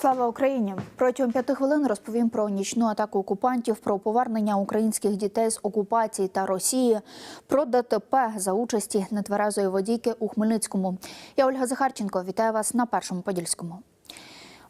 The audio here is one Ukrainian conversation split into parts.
Слава Україні! Протягом п'яти хвилин розповім про нічну атаку окупантів, про повернення українських дітей з окупації та Росії, про ДТП за участі нетверезої водійки у Хмельницькому. Я Ольга Захарченко. Вітаю вас на першому подільському.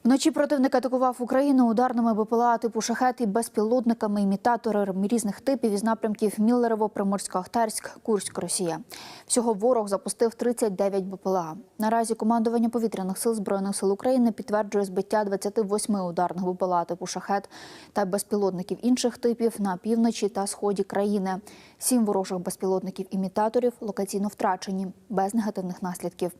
Вночі противник атакував Україну ударними БПЛА типу шахет і безпілотниками, імітатори різних типів із напрямків Міллерово, Приморсько-Ахтарськ, Курськ, Росія. Всього ворог запустив 39 БПЛА. Наразі командування повітряних сил збройних сил України підтверджує збиття 28 ударних БПЛА типу шахет та безпілотників інших типів на півночі та сході країни. Сім ворожих безпілотників-імітаторів локаційно втрачені без негативних наслідків.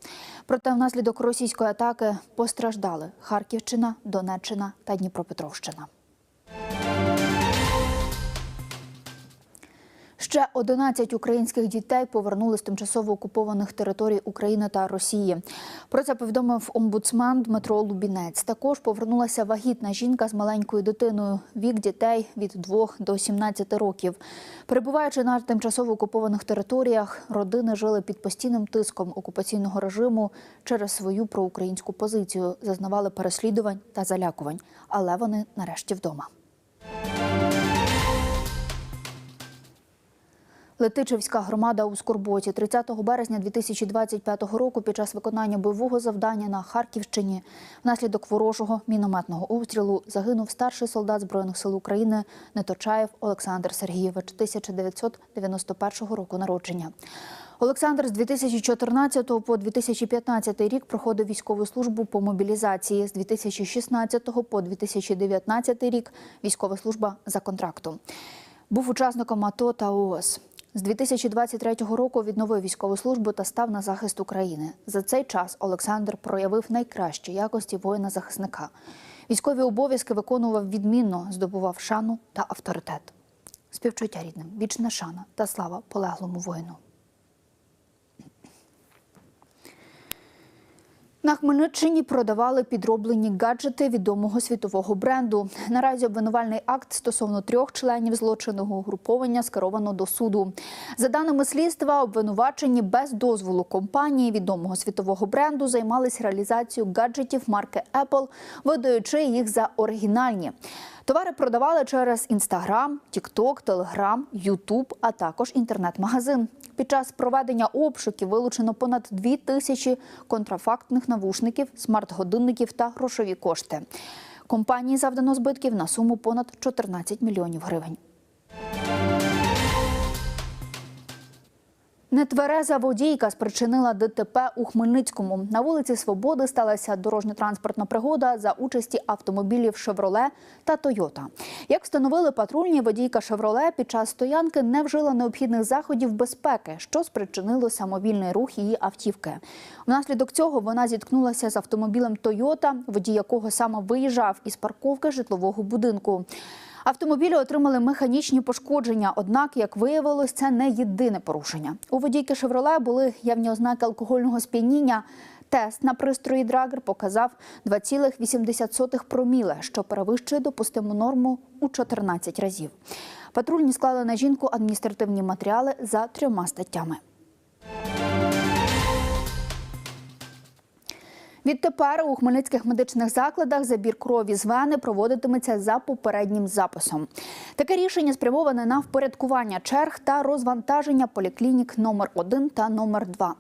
Проте внаслідок російської атаки постраждали Харківщина, Донеччина та Дніпропетровщина. Ще 11 українських дітей повернули з тимчасово окупованих територій України та Росії. Про це повідомив омбудсмен Дмитро Лубінець. Також повернулася вагітна жінка з маленькою дитиною. Вік дітей від 2 до 17 років. Перебуваючи на тимчасово окупованих територіях, родини жили під постійним тиском окупаційного режиму через свою проукраїнську позицію, зазнавали переслідувань та залякувань. Але вони нарешті вдома. Летичівська громада у Скорботі 30 березня 2025 року під час виконання бойового завдання на Харківщині внаслідок ворожого мінометного обстрілу загинув старший солдат Збройних сил України Неточаєв Олександр Сергійович 1991 року народження. Олександр з 2014 по 2015 рік проходив військову службу по мобілізації. З 2016 по 2019 рік військова служба за контрактом. Був учасником АТО та ООС. З 2023 року відновив військову службу та став на захист України. За цей час Олександр проявив найкращі якості воїна-захисника. Військові обов'язки виконував відмінно, здобував шану та авторитет. Співчуття рідним, вічна шана та слава полеглому воїну. На Хмельниччині продавали підроблені гаджети відомого світового бренду. Наразі обвинувальний акт стосовно трьох членів злочинного угруповання скеровано до суду. За даними слідства, обвинувачені без дозволу компанії відомого світового бренду займались реалізацією гаджетів марки Apple, видаючи їх за оригінальні. Товари продавали через Інстаграм, Тікток, Телеграм, Ютуб, а також інтернет-магазин. Під час проведення обшуків вилучено понад дві тисячі контрафактних навушників, смарт-годинників та грошові кошти. Компанії завдано збитків на суму понад 14 мільйонів гривень. Нетвереза водійка спричинила ДТП у Хмельницькому. На вулиці Свободи сталася дорожньо-транспортна пригода за участі автомобілів «Шевроле» та «Тойота». Як встановили патрульні, водійка «Шевроле» під час стоянки не вжила необхідних заходів безпеки, що спричинило самовільний рух її автівки. Внаслідок цього вона зіткнулася з автомобілем «Тойота», водій якого саме виїжджав із парковки житлового будинку. Автомобілі отримали механічні пошкодження, однак, як виявилось, це не єдине порушення. У водійки «Шевроле» були явні ознаки алкогольного сп'яніння. Тест на пристрої Драгер показав 2,8 проміле, що перевищує допустиму норму у 14 разів. Патрульні склали на жінку адміністративні матеріали за трьома статтями. Відтепер у хмельницьких медичних закладах забір крові з вени проводитиметься за попереднім записом. Таке рішення спрямоване на впорядкування черг та розвантаження поліклінік номер 1 та номер 2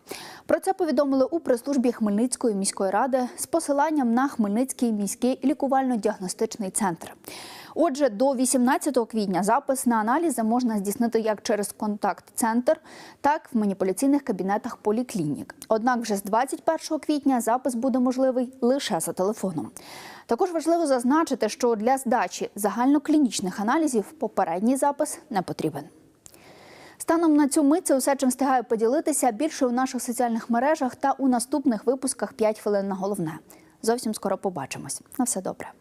Про це повідомили у прес-службі Хмельницької міської ради з посиланням на Хмельницький міський лікувально-діагностичний центр. Отже, до 18 квітня запис на аналізи можна здійснити як через контакт-центр, так і в маніпуляційних кабінетах поліклінік. Однак вже з 21 квітня запис буде можливий лише за телефоном. Також важливо зазначити, що для здачі загальноклінічних аналізів попередній запис не потрібен. Станом на цю мить це усе, чим встигаю поділитися більше у наших соціальних мережах та у наступних випусках «5 хвилин на головне. Зовсім скоро побачимось. На все добре.